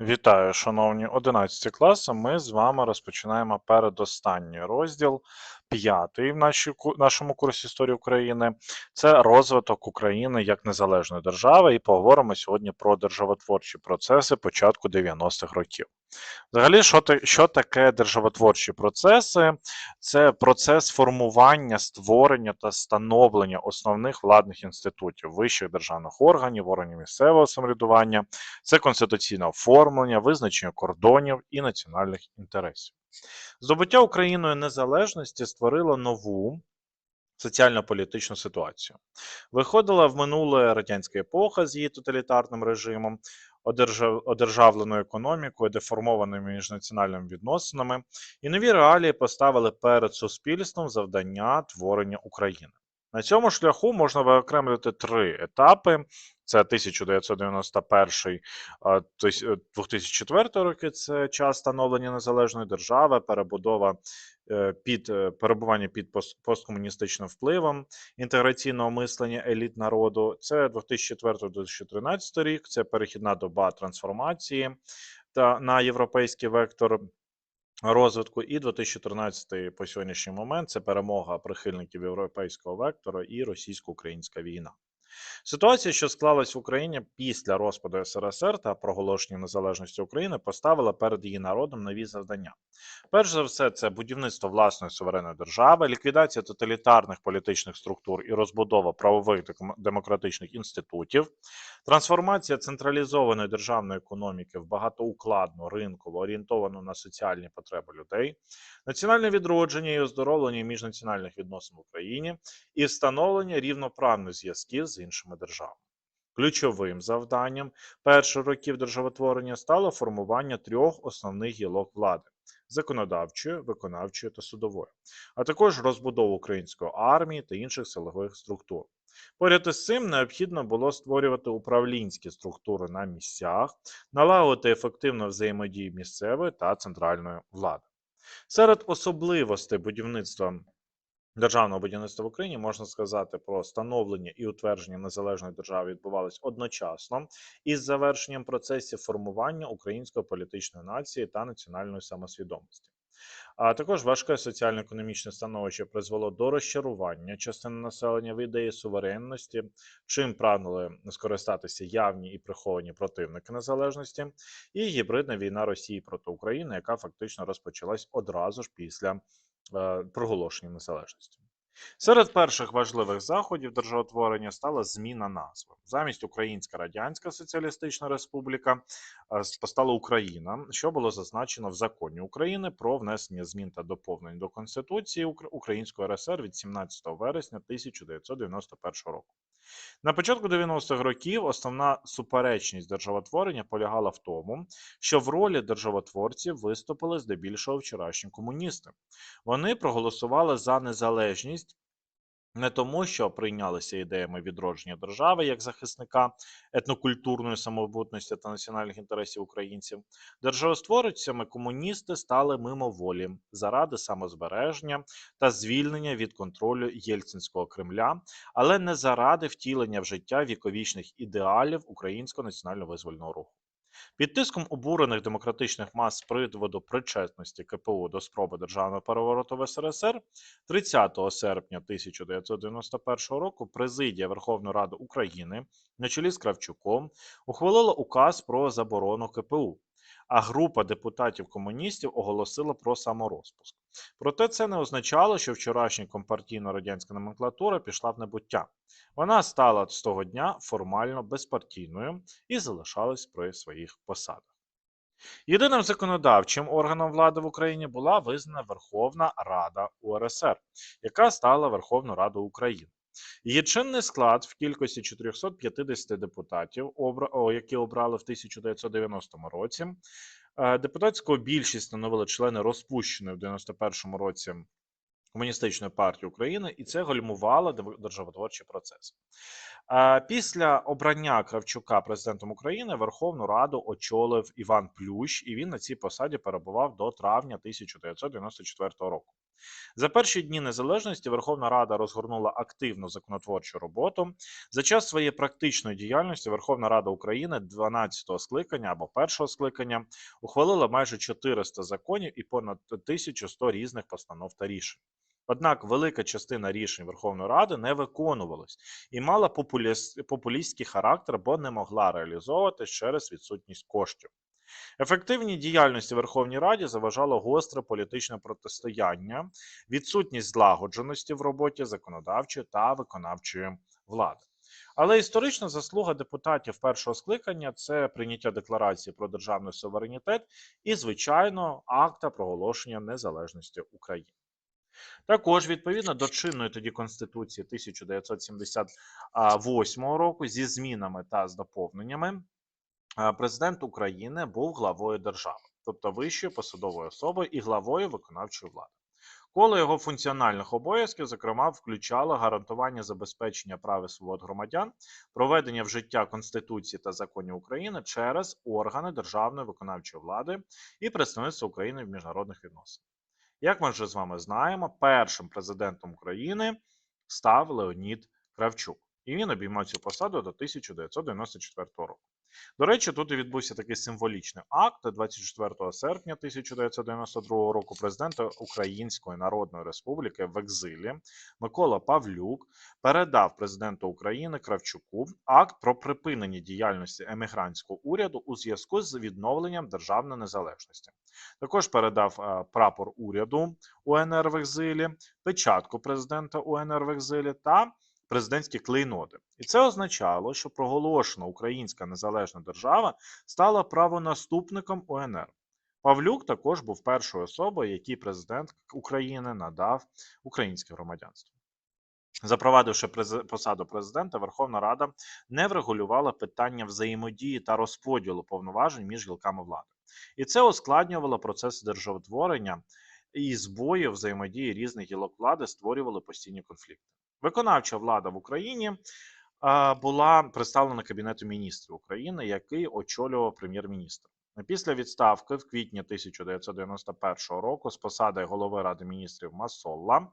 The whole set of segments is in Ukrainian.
Вітаю, шановні 11 класи. Ми з вами розпочинаємо передостанній розділ, п'ятий в нашій, нашому курсі історії України. Це розвиток України як незалежної держави, і поговоримо сьогодні про державотворчі процеси початку 90-х років. Взагалі, що, що таке державотворчі процеси? Це процес формування, створення та становлення основних владних інститутів, вищих державних органів, органів місцевого самоврядування, це конституційне оформлення, визначення кордонів і національних інтересів. Здобуття Україною незалежності створило нову соціально-політичну ситуацію. Виходила в минуле радянська епоха з її тоталітарним режимом, одержав- одержавленою економікою, деформованими міжнаціональними відносинами, і нові реалії поставили перед суспільством завдання творення України. На цьому шляху можна виокремити три етапи: це 1991 а, тось- е, 2004 роки це час становлення незалежної держави, перебудова е, під е, перебування під пос- посткомуністичним впливом інтеграційного мислення еліт народу. Це 2004-2013 рік, це перехідна доба трансформації та на європейський вектор. Розвитку і 2013 по сьогоднішній момент це перемога прихильників європейського вектора і російсько-українська війна. Ситуація, що склалась в Україні після розпаду СРСР та проголошення незалежності України, поставила перед її народом нові завдання. Перш за все, це будівництво власної суверенної держави, ліквідація тоталітарних політичних структур і розбудова правових демократичних інститутів, трансформація централізованої державної економіки в багатоукладну, ринково орієнтовану на соціальні потреби людей, національне відродження і оздоровлення міжнаціональних відносин в Україні і встановлення рівноправних зв'язків з іншими державами. Ключовим завданням перших років державотворення стало формування трьох основних гілок влади: законодавчої, виконавчої та судової, а також розбудову української армії та інших силових структур. Поряд із цим необхідно було створювати управлінські структури на місцях, налагодити ефективну взаємодію місцевої та центральної влади. Серед особливостей будівництва державного будівництва в Україні можна сказати про становлення і утвердження незалежної держави відбувалось одночасно із завершенням процесів формування української політичної нації та національної самосвідомості. А також важке соціально-економічне становище призвело до розчарування частини населення в ідеї суверенності, чим прагнули скористатися явні і приховані противники незалежності, і гібридна війна Росії проти України, яка фактично розпочалась одразу ж після проголошення незалежності. Серед перших важливих заходів державотворення стала зміна назви. Замість Українська Радянська Соціалістична Республіка е, постала Україна, що було зазначено в законі України про внесення змін та доповнень до Конституції Української РСР від 17 вересня 1991 року. На початку 90-х років основна суперечність державотворення полягала в тому, що в ролі державотворців виступили здебільшого вчорашні комуністи. Вони проголосували за незалежність не тому, що прийнялися ідеями відродження держави як захисника етнокультурної самобутності та національних інтересів українців. Державотворцями комуністи стали мимоволі заради самозбереження та звільнення від контролю Єльцинського Кремля, але не заради втілення в життя віковічних ідеалів українського національно-визвольного руху. Під тиском обурених демократичних мас з приводу причетності КПУ до спроби державного перевороту в СРСР 30 серпня 1991 року президія Верховної Ради України на чолі з Кравчуком ухвалила указ про заборону КПУ, а група депутатів-комуністів оголосила про саморозпуск. Проте це не означало, що вчорашня компартійно-радянська номенклатура пішла в небуття. Вона стала з того дня формально безпартійною і залишалась при своїх посадах. Єдиним законодавчим органом влади в Україні була визнана Верховна Рада УРСР, яка стала Верховною Радою України. Її чинний склад в кількості 450 депутатів, які обрали в 1990 році. Е, Депутатську більшість становили члени розпущеної в 91-му році Комуністичної партії України, і це гальмувало державотворчий процес. Е, Після обрання Кравчука президентом України Верховну Раду очолив Іван Плющ, і він на цій посаді перебував до травня 1994 року. За перші дні незалежності Верховна Рада розгорнула активну законотворчу роботу. За час своєї практичної діяльності Верховна Рада України 12-го скликання або першого скликання ухвалила майже 400 законів і понад 1100 різних постанов та рішень. Однак велика частина рішень Верховної Ради не виконувалась і мала популіс- популістський характер, бо не могла реалізовуватись через відсутність коштів. Ефективній діяльності Верховній Раді заважало гостре політичне протистояння, відсутність злагодженості в роботі законодавчої та виконавчої влади. Але історична заслуга депутатів першого скликання це прийняття декларації про державний суверенітет і, звичайно, акта проголошення незалежності України. Також відповідно до чинної тоді конституції 1978 року зі змінами та з доповненнями президент України був главою держави, тобто вищою посадовою особою і главою виконавчої влади. Коло його функціональних обов'язків, зокрема, включало гарантування забезпечення прав і свобод громадян, проведення в життя Конституції та законів України через органи державної виконавчої влади і представництво України в міжнародних відносинах. Як ми вже з вами знаємо, першим президентом України став Леонід Кравчук, і він обіймав цю посаду до 1994 року. До речі, тут і відбувся такий символічний акт 24 серпня 1992 року. Президента Української Народної Республіки в екзилі Микола Павлюк передав президенту України Кравчуку акт про припинення діяльності емігрантського уряду у зв'язку з відновленням державної незалежності. Також передав е, прапор уряду УНР в екзилі, печатку президента УНР в екзилі та президентські клейноти. І це означало, що проголошена Українська незалежна держава стала правонаступником УНР. Павлюк також був першою особою, якій президент України надав українське громадянство. Запровадивши посаду президента, Верховна Рада не врегулювала питання взаємодії та розподілу повноважень між гілками влади. І це ускладнювало процес державотворення і збої взаємодії різних гілок влади створювали постійні конфлікти. Виконавча влада в Україні була представлена Кабінету міністрів України, який очолював прем'єр-міністр. Після відставки в квітні 1991 року з посади голови Ради міністрів Масолла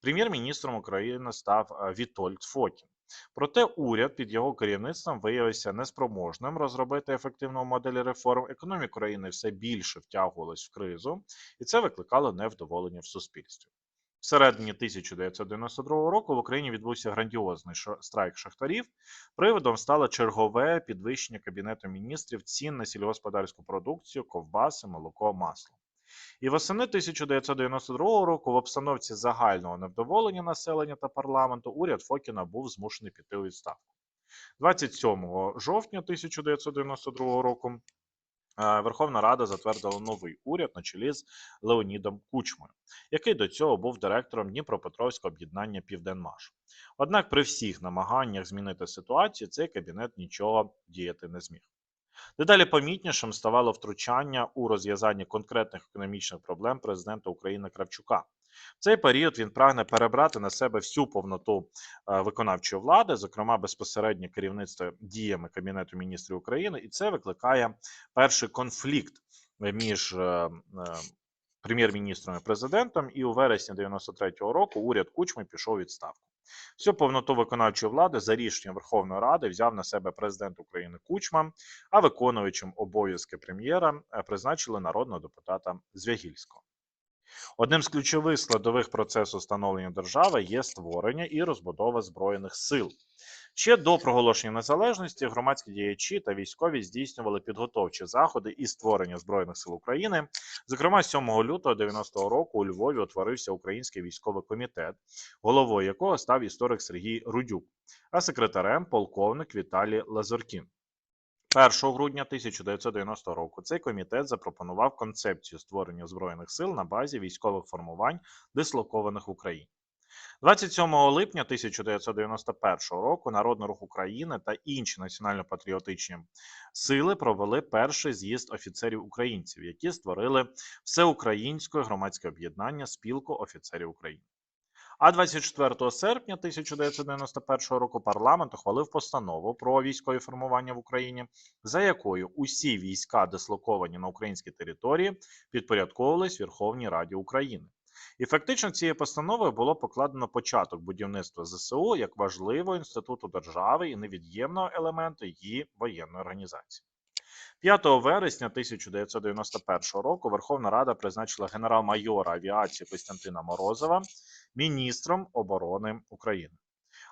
прем'єр-міністром України став Вітольд Фокін. Проте уряд під його керівництвом виявився неспроможним розробити ефективну модель реформ. Економіка країни все більше втягувалась в кризу, і це викликало невдоволення в суспільстві. Всередині 1992 року в Україні відбувся грандіозний страйк шахтарів. Приводом стало чергове підвищення Кабінету міністрів цін на сільгосподарську продукцію, ковбаси, молоко, масло. І восени 1992 року в обстановці загального невдоволення населення та парламенту уряд Фокіна був змушений піти у відставку. 27 жовтня 1992 року е, Верховна Рада затвердила новий уряд на чолі з Леонідом Кучмою, який до цього був директором Дніпропетровського об'єднання Південмаш. Однак при всіх намаганнях змінити ситуацію цей кабінет нічого діяти не зміг. Дедалі помітнішим ставало втручання у розв'язанні конкретних економічних проблем президента України Кравчука. В цей період він прагне перебрати на себе всю повноту е, виконавчої влади, зокрема безпосереднє керівництво діями Кабінету міністрів України, і це викликає перший конфлікт між е, е, прем'єр-міністром і президентом. І у вересні 93-го року уряд Кучми пішов відставку. Всю повноту виконавчої влади за рішенням Верховної Ради взяв на себе президент України Кучма, а виконуючим обов'язки прем'єра е, призначили народного депутата Звягільського. Одним з ключових складових процесу становлення держави є створення і розбудова збройних сил. Ще до проголошення незалежності громадські діячі та військові здійснювали підготовчі заходи і створення збройних сил України. Зокрема, 7 лютого 90-го року у Львові утворився Український військовий комітет, головою якого став історик Сергій Рудюк, а секретарем полковник Віталій Лазоркін. 1 грудня 1990 року цей комітет запропонував концепцію створення збройних сил на базі військових формувань, дислокованих в Україні. 27 липня 1991 року Народний рух України та інші національно-патріотичні сили провели перший з'їзд офіцерів українців, які створили всеукраїнське громадське об'єднання Спілку офіцерів України. А 24 серпня 1991 року парламент ухвалив постанову про військові формування в Україні, за якою усі війська, дислоковані на українській території, підпорядковувались Верховній Раді України. І фактично цією постановою було покладено початок будівництва ЗСУ як важливого інституту держави і невід'ємного елементу її воєнної організації. 5 вересня 1991 року Верховна Рада призначила генерал-майора авіації Костянтина Морозова міністром оборони України.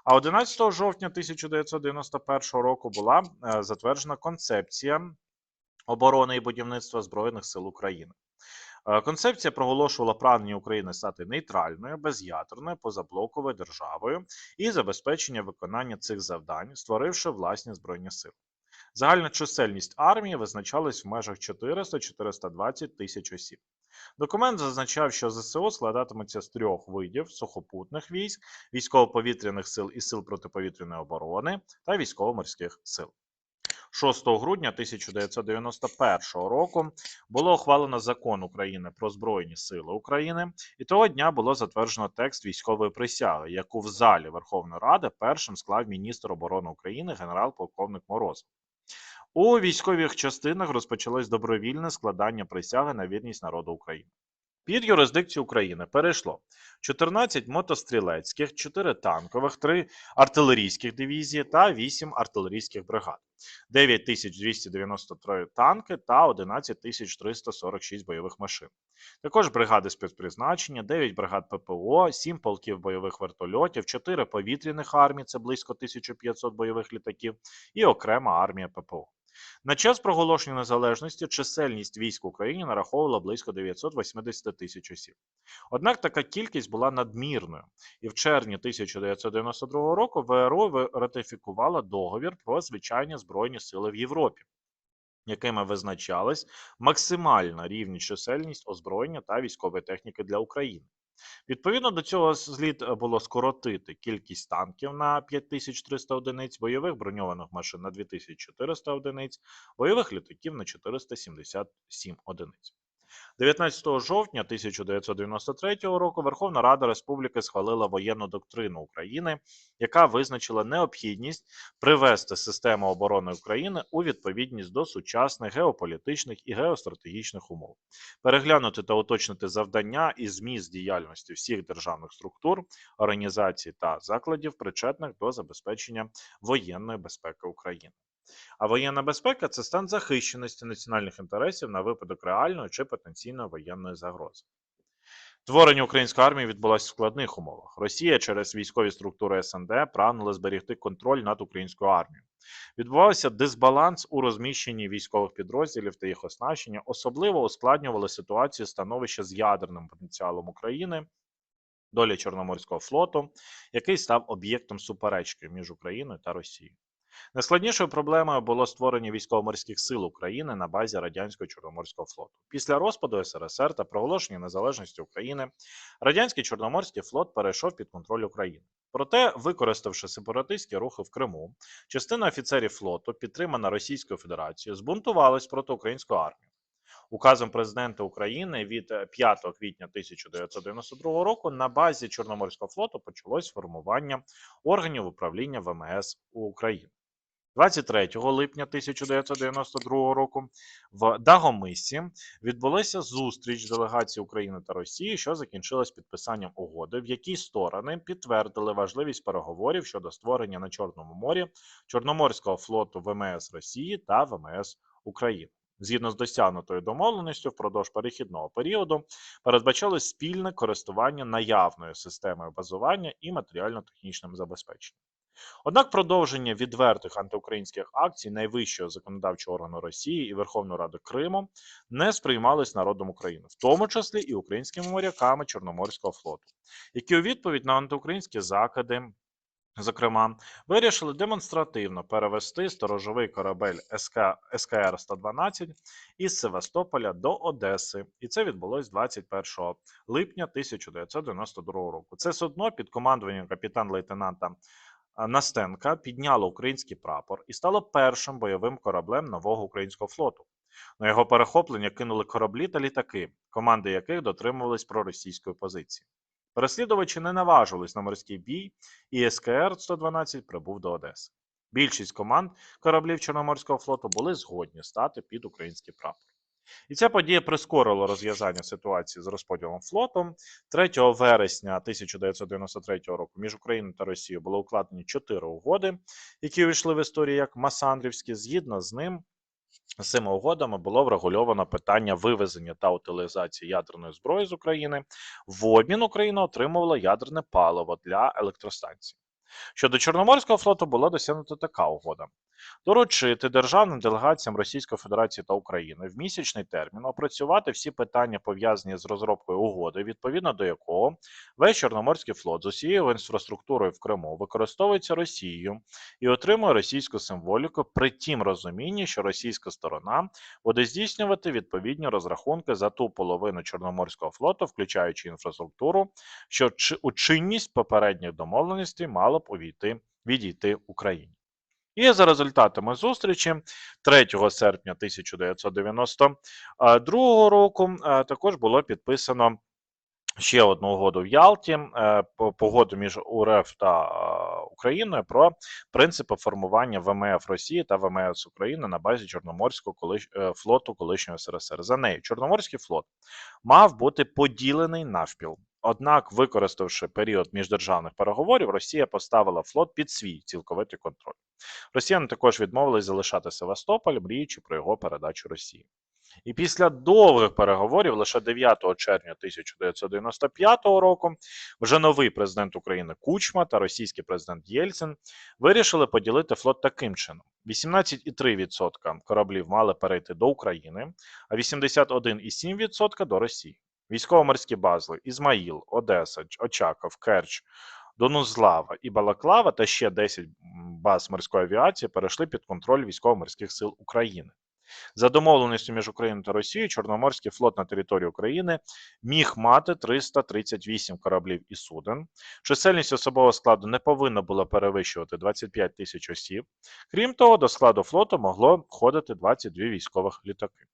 А 11 жовтня 1991 року була е, затверджена концепція оборони і будівництва Збройних сил України. Е, Концепція проголошувала прагнення України стати нейтральною, без'ядерною, позаблоковою державою і забезпечення виконання цих завдань, створивши власні збройні сили. Загальна чисельність армії визначалась в межах 400-420 тисяч осіб. Документ зазначав, що ЗСУ складатиметься з трьох видів сухопутних військ, військово-повітряних сил і сил протиповітряної оборони та військово-морських сил. 6 грудня 1991 року було ухвалено закон України про Збройні Сили України, і того дня було затверджено текст військової присяги, яку в залі Верховної Ради першим склав міністр оборони України генерал-полковник Морозов. У військових частинах розпочалось добровільне складання присяги на вірність народу України. Під юрисдикцію України перейшло 14 мотострілецьких, 4 танкових, 3 артилерійських дивізії та 8 артилерійських бригад, 9293 танки та 11346 бойових машин. Також бригади спецпризначення, 9 бригад ППО, 7 полків бойових вертольотів, 4 повітряних армії, це близько 1500 бойових літаків, і окрема армія ППО. На час проголошення незалежності чисельність військ в Україні нараховувала близько 980 тисяч осіб. Однак така кількість була надмірною, і в червні 1992 року ВРО ратифікувала договір про звичайні збройні сили в Європі, якими визначалась максимальна рівність чисельність озброєння та військової техніки для України. Відповідно до цього слід е, було скоротити кількість танків на 5300 одиниць, бойових броньованих машин на 2400 одиниць, бойових літаків на 477 одиниць. 19 жовтня 1993 року Верховна Рада Республіки схвалила воєнну доктрину України, яка визначила необхідність привести систему оборони України у відповідність до сучасних геополітичних і геостратегічних умов переглянути та уточнити завдання і зміст діяльності всіх державних структур, організацій та закладів, причетних до забезпечення воєнної безпеки України. А воєнна безпека це стан захищеності національних інтересів на випадок реальної чи потенційної воєнної загрози. Творення української армії відбулося в складних умовах. Росія через військові структури СНД прагнула зберегти контроль над українською армією. Відбувався дисбаланс у розміщенні військових підрозділів та їх оснащення, особливо ускладнювали ситуацію становища з ядерним потенціалом України, доля Чорноморського флоту, який став об'єктом суперечки між Україною та Росією. Найскладнішою проблемою було створення військово-морських сил України на базі радянського Чорноморського флоту. Після розпаду СРСР та проголошення незалежності України радянський Чорноморський флот перейшов під контроль України. Проте, використавши сепаратистські рухи в Криму, частина офіцерів флоту, підтримана Російською Федерацією, збунтувалась проти української армії. Указом президента України від е, 5 квітня 1992 року на базі Чорноморського флоту почалось формування органів управління ВМС у Україні. 23 липня 1992 року в Дагомисі відбулася зустріч делегації України та Росії, що закінчилась підписанням угоди, в якій сторони підтвердили важливість переговорів щодо створення на Чорному морі Чорноморського флоту ВМС Росії та ВМС України. Згідно з досягнутою домовленістю, впродовж перехідного періоду передбачалось спільне користування наявною системою базування і матеріально-технічним забезпеченням. Однак продовження відвертих антиукраїнських акцій найвищого законодавчого органу Росії і Верховної Ради Криму не сприймались народом України, в тому числі і українськими моряками Чорноморського флоту, які у відповідь на антиукраїнські закиди. Зокрема, вирішили демонстративно перевести сторожовий корабель СК, СКР-112 із Севастополя до Одеси, і це відбулось 21 липня 1992 року. Це судно під командуванням капітан-лейтенанта Настенка підняло український прапор і стало першим бойовим кораблем нового українського флоту. На його перехоплення кинули кораблі та літаки, команди яких дотримувались проросійської позиції. Переслідувачі не наважились на морський бій, і СКР-112 прибув до Одеси. Більшість команд кораблів Чорноморського флоту були згодні стати під український прапор. І ця подія прискорила розв'язання ситуації з розподілом флоту. 3 вересня 1993 року між Україною та Росією було укладені чотири угоди, які увійшли в історію як Масандрівські. Згідно з ним, з цими угодами було врегульовано питання вивезення та утилізації ядерної зброї з України. В обмін Україна отримувала ядерне паливо для електростанцій. Щодо Чорноморського флоту була досягнута така угода: доручити державним делегаціям Російської Федерації та України в місячний термін опрацювати всі питання пов'язані з розробкою угоди, відповідно до якого весь Чорноморський флот з усією інфраструктурою в Криму використовується Росією і отримує російську символіку при тім розумінні, що російська сторона буде здійснювати відповідні розрахунки за ту половину Чорноморського флоту, включаючи інфраструктуру, що у чинність попередніх домовленостей мало б увійти відійти Україні. І за результатами зустрічі 3 серпня 1992 року також було підписано ще одну угоду в Ялті, е, по- погоду між УРФ та Україною про принципи формування ВМФ Росії та ВМС України на базі Чорноморського е, флоту колишнього СРСР. За нею Чорноморський флот мав бути поділений навпіл. Однак, використавши період міждержавних переговорів, Росія поставила флот під свій цілковитий контроль. Росіяни також відмовились залишати Севастополь, мріючи про його передачу Росії. І після довгих переговорів, лише 9 червня 1995 року, вже новий президент України Кучма та російський президент Єльцин вирішили поділити флот таким чином: 18,3% кораблів мали перейти до України, а 81,7% до Росії. Військово-морські бази Ізмаїл, Одеса, Очаков, Керч, Донузлава і Балаклава та ще 10 баз морської авіації перейшли під контроль військово-морських сил України. За домовленістю між Україною та Росією, Чорноморський флот на території України міг мати 338 кораблів і суден. Чисельність особового складу не повинна була перевищувати 25 тисяч осіб. Крім того, до складу флоту могло входити 22 військових літаки.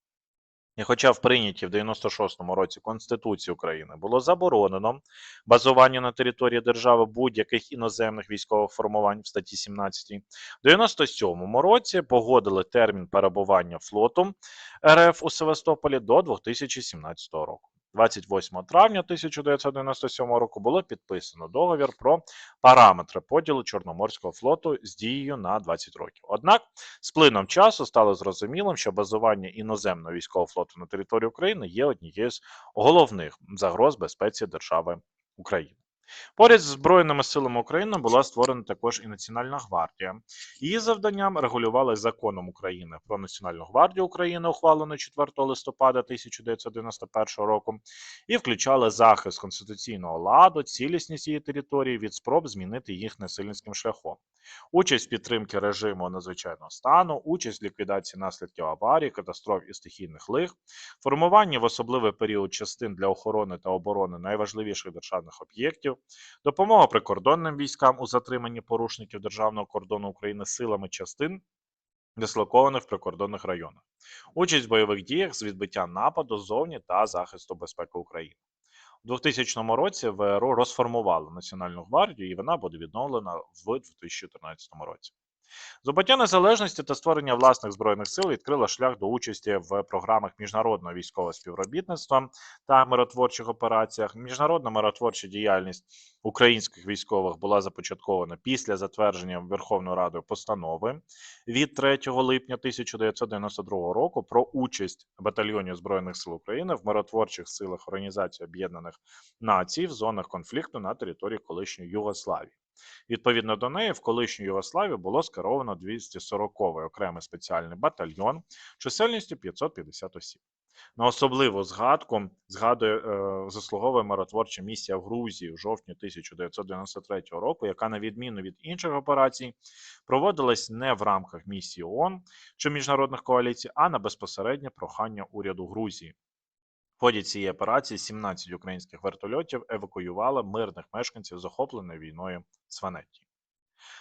І хоча в прийнятій в 96-му році Конституції України було заборонено базування на території держави будь-яких іноземних військових формувань в статті 17, в 97-му році погодили термін перебування флоту РФ у Севастополі до 2017 року. 28 травня 1997 року було підписано договір про параметри поділу Чорноморського флоту з дією на 20 років. Однак з плином часу стало зрозумілим, що базування іноземного військового флоту на території України є однією з головних загроз безпеці держави України. Поряд з Збройними силами України була створена також і Національна гвардія. Її завданням регулювали законом України про Національну гвардію України, ухваленою 4 листопада 1991 року, і включали захист конституційного ладу, цілісність її території від спроб змінити їх насильницьким шляхом участь в підтримці режиму надзвичайного стану, участь в ліквідації наслідків аварій, катастроф і стихійних лих, формування в особливий період частин для охорони та оборони найважливіших державних об'єктів, допомога прикордонним військам у затриманні порушників державного кордону України силами частин. Дислокованих в прикордонних районах, участь в бойових діях з відбиття нападу ззовні та захисту безпеки України. У 2000 році ВРУ розформували Національну гвардію, і вона буде відновлена в 2014 році. Здобуття незалежності та створення власних збройних сил відкрило шлях до участі в програмах міжнародного військового співробітництва та миротворчих операціях. Міжнародна миротворча діяльність українських військових була започаткована після затвердження Верховною Радою постанови від 3 липня 1992 року про участь батальйонів збройних сил України в миротворчих силах Організації Об'єднаних Націй в зонах конфлікту на території колишньої Югославії. Відповідно до неї, в колишню Югославію було скеровано 240-й окремий спеціальний батальйон чисельністю 550 осіб. На особливу згадку згадує е, заслуговує миротворча місія в Грузії в жовтні 1993 року, яка, на відміну від інших операцій, проводилась не в рамках місії ООН чи міжнародних коаліцій, а на безпосереднє прохання уряду Грузії. В ході цієї операції 17 українських вертольотів евакуювали мирних мешканців захопленої війною Сванетті.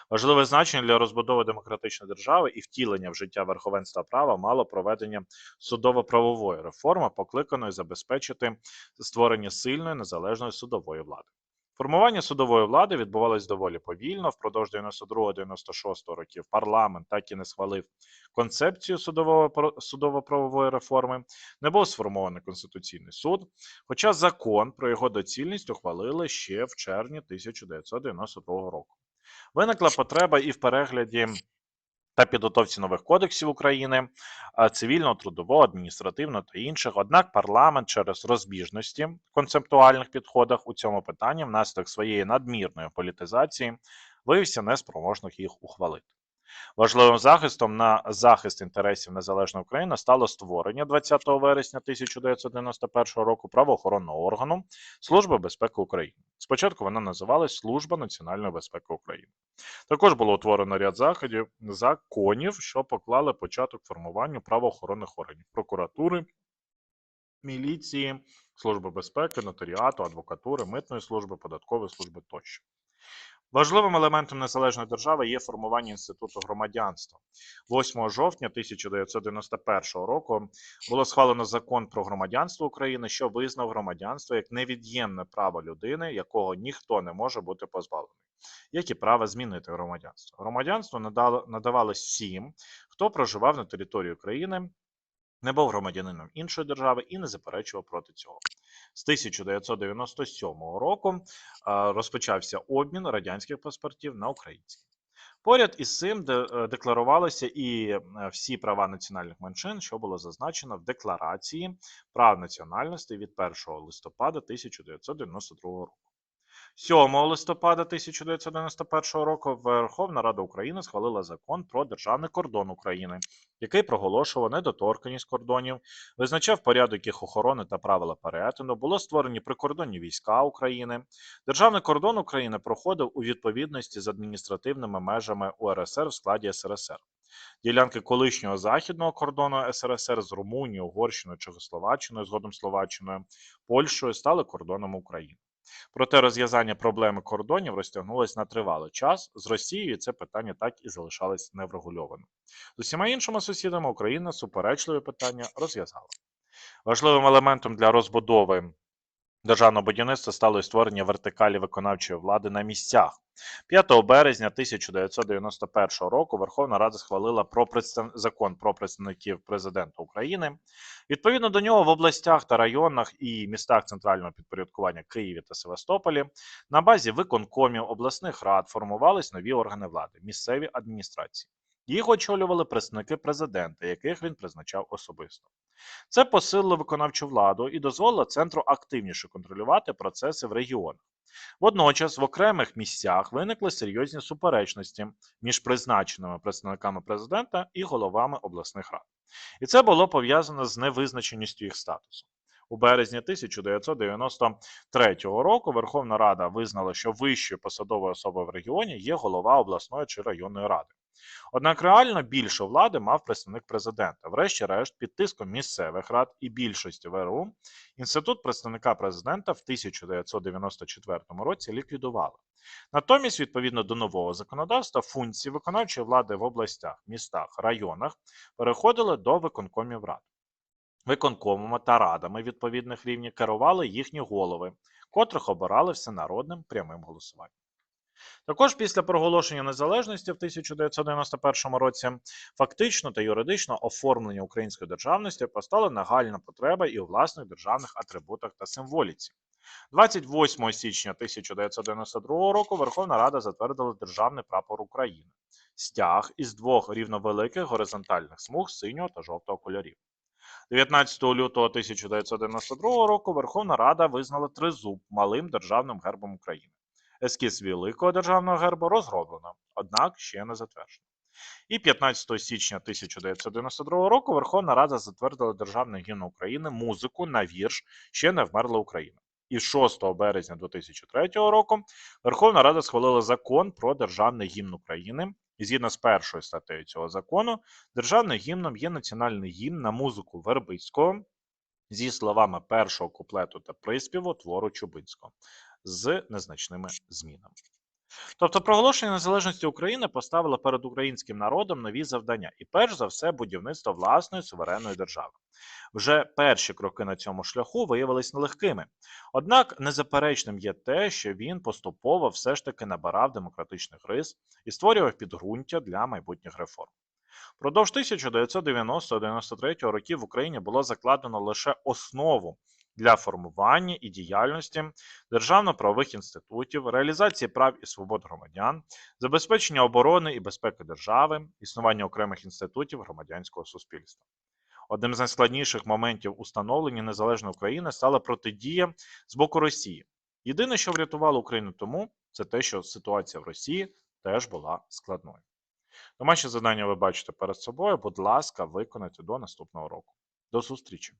Важливе значення для розбудови демократичної держави і втілення в життя верховенства права мало проведення судово-правової реформи, покликаної забезпечити створення сильної незалежної судової влади. Формування судової влади відбувалось доволі повільно. Впродовж 92-96 років парламент так і не схвалив концепцію судово-правової реформи. Не був сформований конституційний суд. Хоча закон про його доцільність ухвалили ще в червні 1992 року. Виникла потреба і в перегляді та підготовці нових кодексів України, цивільного, трудового, адміністративного та інших. Однак парламент через розбіжності в концептуальних підходах у цьому питанні внаслідок своєї надмірної політизації виявився неспроможних їх ухвалити. Важливим захистом на захист інтересів незалежної України стало створення 20 вересня 1991 року правоохоронного органу Служби безпеки України. Спочатку вона називалась Служба національної безпеки України. Також було утворено ряд заходів законів, що поклали початок формуванню правоохоронних органів прокуратури, міліції, служби безпеки, нотаріату, адвокатури, митної служби, податкової служби тощо. Важливим елементом незалежної держави є формування інституту громадянства. 8 жовтня 1991 року було схвалено закон про громадянство України, що визнав громадянство як невід'ємне право людини, якого ніхто не може бути позбавлений, як і право змінити громадянство. Громадянство надавалось всім, хто проживав на території України, не був громадянином іншої держави і не заперечував проти цього. З 1997 року розпочався обмін радянських паспортів на українські. Поряд із цим е, декларувалися і е, всі права національних меншин, що було зазначено в декларації прав національності від 1 листопада 1992 року. 7 листопада 1991 року Верховна Рада України схвалила закон про державний кордон України, який проголошував недоторканність кордонів, визначав порядок їх охорони та правила перетину. Було створені прикордонні війська України. Державний кордон України проходив у відповідності з адміністративними межами УРСР в складі СРСР. Ділянки колишнього західного кордону СРСР з Румунією, Угорщиною, Чехословаччиною, згодом Словаччиною, Польщею стали кордоном України. Проте розв'язання проблеми кордонів розтягнулось на тривалий час. З Росією це питання так і залишалось неврегульованим. З усіма іншими сусідами Україна суперечливі питання розв'язала. Важливим елементом для розбудови державного будівництва стало створення вертикалі виконавчої влади на місцях. 5 березня 1991 року Верховна Рада схвалила про представ... закон про представників президента України. Відповідно до нього в областях та районах і містах центрального підпорядкування Києві та Севастополі на базі виконкомів обласних рад формувались нові органи влади місцеві адміністрації. Їх очолювали представники президента, яких він призначав особисто. Це посилило виконавчу владу і дозволило центру активніше контролювати процеси в регіонах. Водночас в окремих місцях виникли серйозні суперечності між призначеними представниками президента і головами обласних рад. І це було пов'язано з невизначеністю їх статусу. У березні 1993 року Верховна Рада визнала, що вищою посадовою особою в регіоні є голова обласної чи районної ради. Однак реально більше влади мав представник президента. Врешті-решт, під тиском місцевих рад і більшості ВРУ, інститут представника президента в 1994 році ліквідували. Натомість, відповідно до нового законодавства, функції виконавчої влади в областях, містах, районах переходили до виконкомів рад. Виконкомами та радами відповідних рівнів керували їхні голови, котрих обирали всенародним прямим голосуванням. Також після проголошення незалежності в 1991 році фактично та юридично оформлення української державності постала нагальна потреба і у власних державних атрибутах та символіці. 28 січня 1992 року Верховна Рада затвердила Державний прапор України стяг із двох рівновеликих горизонтальних смуг синього та жовтого кольорів. 19 лютого 1992 року Верховна Рада визнала тризуб малим державним гербом України. Ескіз великого державного гербу розроблено, однак ще не затверджено. І 15 січня 1992 року Верховна Рада затвердила Державний гімн України музику на вірш Ще не вмерла Україна. І 6 березня 2003 року Верховна Рада схвалила закон про державний гімн України. І згідно з першою статтею цього закону, державним гімном є національний гімн на музику Вербицького зі словами першого куплету та приспіву твору Чубинського з незначними змінами. Тобто проголошення незалежності України поставило перед українським народом нові завдання, і перш за все будівництво власної суверенної держави. Вже перші кроки на цьому шляху виявились нелегкими. Однак незаперечним є те, що він поступово все ж таки набирав демократичних рис і створював підґрунтя для майбутніх реформ. Продовж 1990-93 років в Україні було закладено лише основу для формування і діяльності державно-правових інститутів, реалізації прав і свобод громадян, забезпечення оборони і безпеки держави, існування окремих інститутів громадянського суспільства. Одним з найскладніших моментів установлення незалежної України стала протидія з боку Росії. Єдине, що врятувало Україну тому, це те, що ситуація в Росії теж була складною. Домашнє завдання ви бачите перед собою. Будь ласка, виконайте до наступного року. До зустрічі!